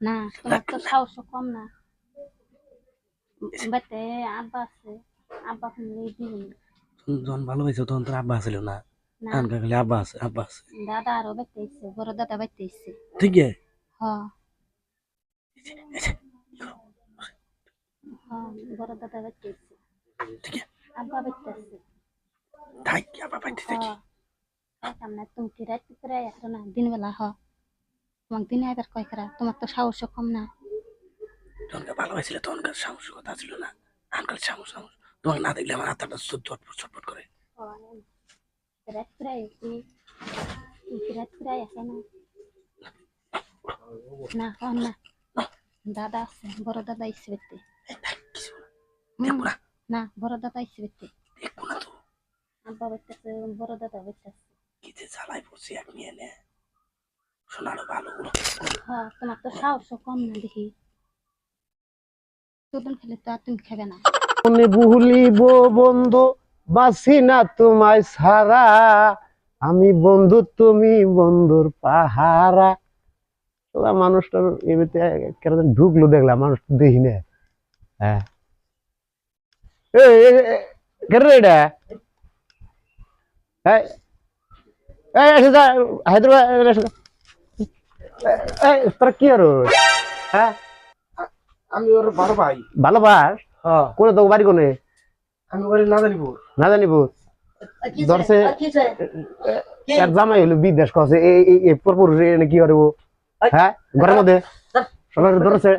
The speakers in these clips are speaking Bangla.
না তোমার তো সাহস কম না। বাড়িতে আব্বা আছে আব্বা যখন ভালোবাসো তখন তোর আব্বা ছিল না? আনকা খালি আব্বা আছে আব্বা আছে। দাদা আরও বাড়তে এসছে বড় দাদা বাড়তে এসছে ঠিক আছে? হ। হ বড় দাদা বাড়তে এসছে ঠিক আছে। আব্বা বাড়তে আসছে থাক আব্বা পাইতে থাকি। খাইতাম তুমি কি রাত করে আসো না দিন তোমার দিনে আবার কয় করা তোমার তো সাহস কম না। তখনকার ভালোবাসছিলে তখনকার সাহস কথা ছিল না। আনকাল সাহস সাহস। তোমাকে না দেখলে আমার হাতটা ছটফট ছটফট করে। রাত এসে রাত করে আসে না। না হ না। দাদা আছে বড় দাদা এসে বেতে না বড় দাদা এসে বেতে দেখব না তো। আব্বা বেতেছে বড় দাদা বেতেছে কি যে জ্বালাই পড়ছি এক নিয়ে ভালো। হ্যাঁ তোমার তো সাহস কম না দেখি। দুদিন খেলে তো আর তুমি খাবে না। মনে ভুলিব বন্ধু বাসি না তোমায় সারা আমি বন্ধু তুমি বন্ধুর পাহারা। মানুষটার এমনিতে কেন ঢুকলো দেখলাম মানুষ দেখি না। হ্যাঁ। এটা? হ্যাঁ। হায়দ্রাবাদ তোরা কি আর হ্যাঁ? আমি ওর বড় ভাই। ভালোবাস হ্যাঁ। কোনে তো বাড়ি কোনে? আমি ওর না জানিব না জানিব ধরছে এর জামাই হলো বিদেশ কছে এই এই পরপুরুষে এনে কি করব হ্যাঁ? ঘরের মধ্যে? সবাই ধরছে?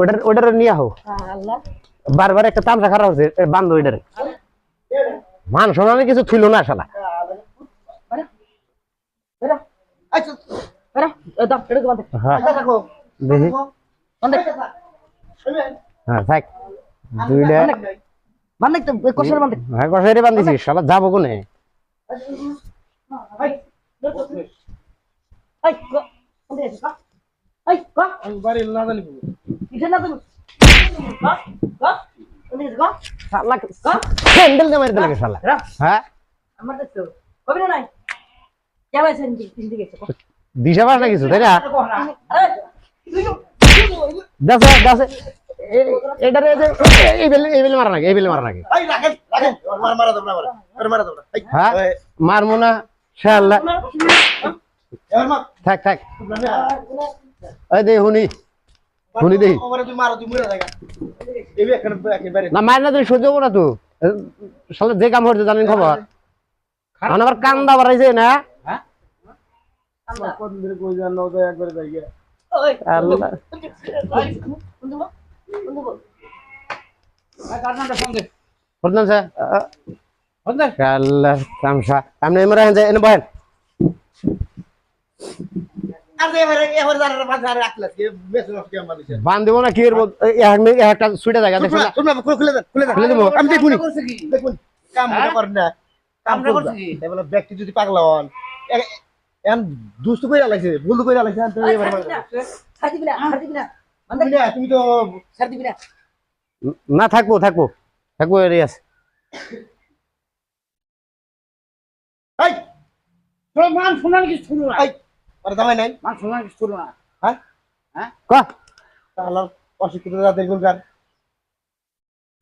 ওটার ওটার নিয়ে আহো। বারবার একটা তামসা খারাপ হচ্ছে বান্ধ ওইটারে। মান সম্মানে কিছু থুইল না শালা। হ্যাঁ। দেখি। হ্যাঁ থাক। দুইটা হ্যাঁ কষাইরে বান্ধিছি শালা যাব কোনে? আমি বাড়ি না জানিব শালা হ্যান্ডেল দিয়ে মারি লাগে শালা হ্যাঁ? দিশা পাস না কিছু তাই না? দাসে দাসে এটারে এই বেলে এই বেলে মারা নাকি এই বেলে মারা নাকি এই রাখেন রাখেন ওর মার না হ্যাঁ মারমু থাক থাক। এই দে দেই এখানে একেবারে না মার না তুই সহ্য করো না তো। শালা যে কাম হচ্ছে জানেন খবর? আবার কান্দা বাড়াইছে না? কোন দিন কই জানো তো একবারে জায়গা আল্লাহ প্রধান স্যার আল্লাহ তামসা আপনি এমরা হেন যায় এনে বহেন আরে এবারে এবারে জানার পাশে আরে রাখলা কি বেশ নষ্ট কি আমাদের বান দেবো না কি এর মধ্যে- এই এক একটা সুইটা জায়গা দেখো না শুননা খুলে দেন খুলে দেন খুলে দেবো। আমি দেখুন দেখুন কাম মনে করেন না কাম করছি এবারে ব্যক্তি যদি পাগলা হন এ- এম দুষ্ট কইরা লাগছে ভুল কইরা লাগছে আনতে এবারে তুমি না তুমি তো না থাকব থাকব থাকব এর আছে। এই তোর মান শোনার কিছু শুনো না। এই আরে দামাই নাই। মান শোনার কিছু শুনো না। হ্যাঁ? ক? তাহলে অশিক্ষিত জাতি গুলকার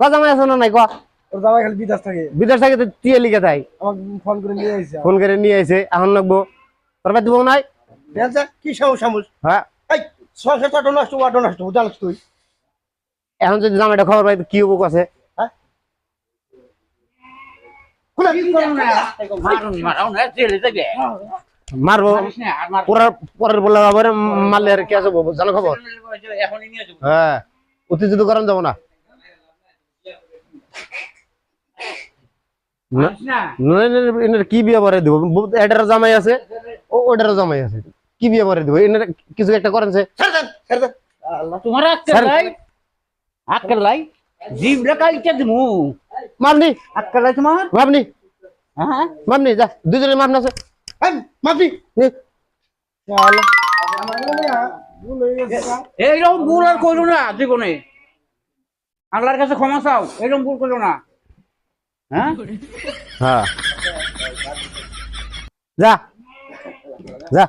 ক জামাই আছে না নাই ক? ওর জামাই খালি বিদেশ থাকে। বিদেশ থেকে তো টিয়ে লিখে তাই। আমাকে ফোন করে নিয়ে আইছে। ফোন করে নিয়ে আইছে এখন লাগবো তোর বাদ দিব নাই? কি সমস্যা মুস হ্যাঁ। এই ছশো টাকা নষ্ট নষ্ট জানিস তুই? এখন যদি জামাইটা খবর পাই কি হব কাছে মারবো। পরের বলে মারলে আর কি আছে জানো খবর? এখনই নিয়ে যাব। হ্যাঁ। করেন যাব না। কি বিয়ে পরে দিব? এটার জামাই আছে? ও ওটার জামাই আছে। কি বিয়ে পরে দিব? এনার কিছু একটা করেন সে তোমার আক্কেল লাই। আক্কেল লাই? জিভ লেখাইতে দিমু। মামনি। আক্কেল লাই তোমার? মামনি। হ্যাঁ? মামনি যা দুজনে মামনা আছে। এই, মাফি নে। আল্লাহ। আমার মনে হয় ভুল হয়ে গেছে গা। এইরকম ভুল আর করো না জীবনে। আল্লাহর কাছে ক্ষমা চাও এরকম ভুল করো না। হ্যাঁ? হ্যাঁ। যা। যা